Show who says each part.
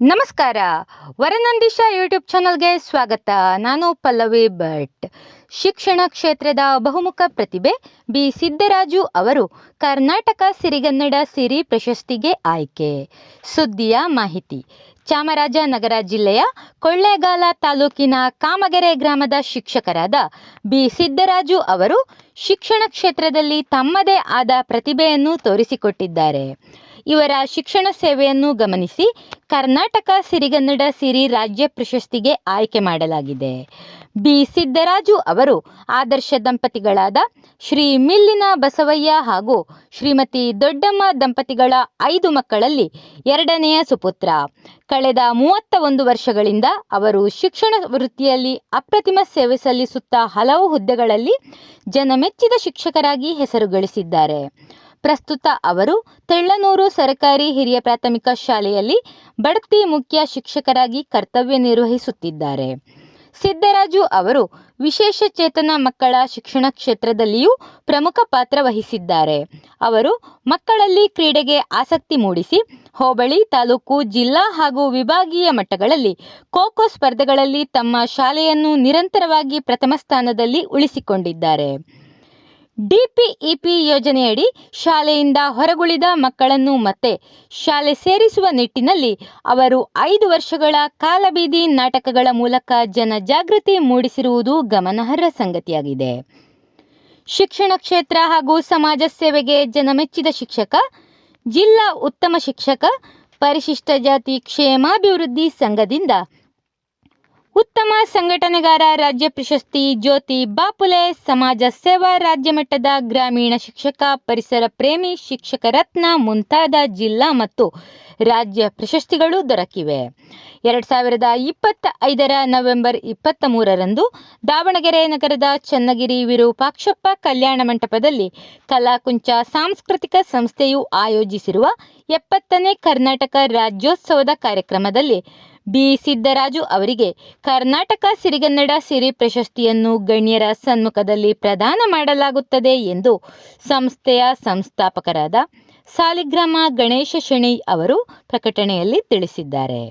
Speaker 1: ನಮಸ್ಕಾರ. ವರನಂದಿಶ ಯೂಟ್ಯೂಬ್ ಚಾನಲ್ಗೆ ಸ್ವಾಗತ. ನಾನು ಪಲ್ಲವಿ ಭಟ್. ಶಿಕ್ಷಣ ಕ್ಷೇತ್ರದ ಬಹುಮುಖ ಪ್ರತಿಭೆ ಬಿ. ಸಿದ್ದರಾಜು ಅವರು ಕರ್ನಾಟಕ ಸಿರಿಗನ್ನಡ ಸಿರಿ ಪ್ರಶಸ್ತಿಗೆ ಆಯ್ಕೆ. ಸುದ್ದಿಯ ಮಾಹಿತಿ. ಚಾಮರಾಜನಗರ ಜಿಲ್ಲೆಯ ಕೊಳ್ಳೇಗಾಲ ತಾಲೂಕಿನ ಕಾಮಗೆರೆ ಗ್ರಾಮದ ಶಿಕ್ಷಕರಾದ ಬಿ. ಸಿದ್ದರಾಜು ಅವರು ಶಿಕ್ಷಣ ಕ್ಷೇತ್ರದಲ್ಲಿ ತಮ್ಮದೇ ಆದ ಪ್ರತಿಭೆಯನ್ನು ತೋರಿಸಿಕೊಟ್ಟಿದ್ದಾರೆ. ಇವರ ಶಿಕ್ಷಣ ಸೇವೆಯನ್ನು ಗಮನಿಸಿ ಕರ್ನಾಟಕ ಸಿರಿಗನ್ನಡ ಸಿರಿ ರಾಜ್ಯ ಪ್ರಶಸ್ತಿಗೆ ಆಯ್ಕೆ ಮಾಡಲಾಗಿದೆ. ಬಿ. ಸಿದ್ದರಾಜು ಅವರು ಆದರ್ಶ ದಂಪತಿಗಳಾದ ಶ್ರೀ ಮಿಲ್ಲಿನ ಬಸವಯ್ಯ ಹಾಗೂ ಶ್ರೀಮತಿ ದೊಡ್ಡಮ್ಮ ದಂಪತಿಗಳ ಐದು ಮಕ್ಕಳಲ್ಲಿ ಎರಡನೆಯ ಸುಪುತ್ರ. ಕಳೆದ ಮೂವತ್ತ ಒಂದು ವರ್ಷಗಳಿಂದ ಅವರು ಶಿಕ್ಷಣ ವೃತ್ತಿಯಲ್ಲಿ ಅಪ್ರತಿಮ ಸೇವೆ ಸಲ್ಲಿಸುತ್ತಾ ಹಲವು ಹುದ್ದೆಗಳಲ್ಲಿ ಜನಮೆಚ್ಚಿದ ಶಿಕ್ಷಕರಾಗಿ ಹೆಸರು ಗಳಿಸಿದ್ದಾರೆ ಪ್ರಸ್ತುತ ಅವರು ತೆಳ್ಳನೂರು ಸರ್ಕಾರಿ ಹಿರಿಯ ಪ್ರಾಥಮಿಕ ಶಾಲೆಯಲ್ಲಿ ಬಡ್ತಿ ಮುಖ್ಯ ಶಿಕ್ಷಕರಾಗಿ ಕರ್ತವ್ಯ ನಿರ್ವಹಿಸುತ್ತಿದ್ದಾರೆ. ಸಿದ್ದರಾಜು ಅವರು ವಿಶೇಷ ಚೇತನ ಮಕ್ಕಳ ಶಿಕ್ಷಣ ಕ್ಷೇತ್ರದಲ್ಲಿಯೂ ಪ್ರಮುಖ ಪಾತ್ರ ವಹಿಸಿದ್ದಾರೆ. ಅವರು ಮಕ್ಕಳಲ್ಲಿ ಕ್ರೀಡೆಗೆ ಆಸಕ್ತಿ ಮೂಡಿಸಿ ಹೋಬಳಿ, ತಾಲೂಕು, ಜಿಲ್ಲಾ ಹಾಗೂ ವಿಭಾಗೀಯ ಮಟ್ಟಗಳಲ್ಲಿ ಖೋಖೋ ಸ್ಪರ್ಧೆಗಳಲ್ಲಿ ತಮ್ಮ ಶಾಲೆಯನ್ನು ನಿರಂತರವಾಗಿ ಪ್ರಥಮ ಸ್ಥಾನದಲ್ಲಿ ಉಳಿಸಿಕೊಂಡಿದ್ದಾರೆ. ಡಿಪಿಇಪಿ ಯೋಜನೆಯಡಿ ಶಾಲೆಯಿಂದ ಹೊರಗುಳಿದ ಮಕ್ಕಳನ್ನು ಮತ್ತೆ ಶಾಲೆ ಸೇರಿಸುವ ನಿಟ್ಟಿನಲ್ಲಿ ಅವರು ಐದು ವರ್ಷಗಳ ಕಾಲಬೀದಿ ನಾಟಕಗಳ ಮೂಲಕ ಜನಜಾಗೃತಿ ಮೂಡಿಸಿರುವುದು ಗಮನಾರ್ಹ ಸಂಗತಿಯಾಗಿದೆ. ಶಿಕ್ಷಣ ಕ್ಷೇತ್ರ ಹಾಗೂ ಸಮಾಜ ಸೇವೆಗೆ ಜನಮೆಚ್ಚಿದ ಶಿಕ್ಷಕ, ಜಿಲ್ಲಾ ಉತ್ತಮ ಶಿಕ್ಷಕ, ಪರಿಶಿಷ್ಟ ಜಾತಿ ಕ್ಷೇಮಾಭಿವೃದ್ಧಿ ಸಂಘದಿಂದ ಉತ್ತಮ ಸಂಘಟನೆಗಾರ ರಾಜ್ಯ ಪ್ರಶಸ್ತಿ ಜ್ಯೋತಿ ಬಾಪುಲೆ, ಸಮಾಜ ಸೇವಾ ರಾಜ್ಯ ಮಟ್ಟದ ಗ್ರಾಮೀಣ ಶಿಕ್ಷಕ, ಪರಿಸರ ಪ್ರೇಮಿ, ಶಿಕ್ಷಕ ರತ್ನ ಮುಂತಾದ ಜಿಲ್ಲಾ ಮತ್ತು ರಾಜ್ಯ ಪ್ರಶಸ್ತಿಗಳು ದೊರಕಿವೆ. ಎರಡು ಸಾವಿರದ ಇಪ್ಪತ್ತ ಐದರ ನವೆಂಬರ್ ಇಪ್ಪತ್ತ ಮೂರರಂದು ದಾವಣಗೆರೆ ನಗರದ ಚನ್ನಗಿರಿ ವಿರೂಪಾಕ್ಷಪ್ಪ ಕಲ್ಯಾಣ ಮಂಟಪದಲ್ಲಿ ಕಲಾಕುಂಚ ಸಾಂಸ್ಕೃತಿಕ ಸಂಸ್ಥೆಯು ಆಯೋಜಿಸಿರುವ ಎಪ್ಪತ್ತನೇ ಕರ್ನಾಟಕ ರಾಜ್ಯೋತ್ಸವದ ಕಾರ್ಯಕ್ರಮದಲ್ಲಿ ಬಿ. ಸಿದ್ದರಾಜು ಅವರಿಗೆ ಕರ್ನಾಟಕ ಸಿರಿಗನ್ನಡ ಸಿರಿ ಪ್ರಶಸ್ತಿಯನ್ನು ಗಣ್ಯರ ಸನ್ಮುಖದಲ್ಲಿ ಪ್ರದಾನ ಮಾಡಲಾಗುತ್ತದೆ ಎಂದು ಸಂಸ್ಥೆಯ ಸಂಸ್ಥಾಪಕರಾದ ಸಾಲಿಗ್ರಾಮ ಗಣೇಶ ಶೆಣೈ ಅವರು ಪ್ರಕಟಣೆಯಲ್ಲಿ ತಿಳಿಸಿದ್ದಾರೆ.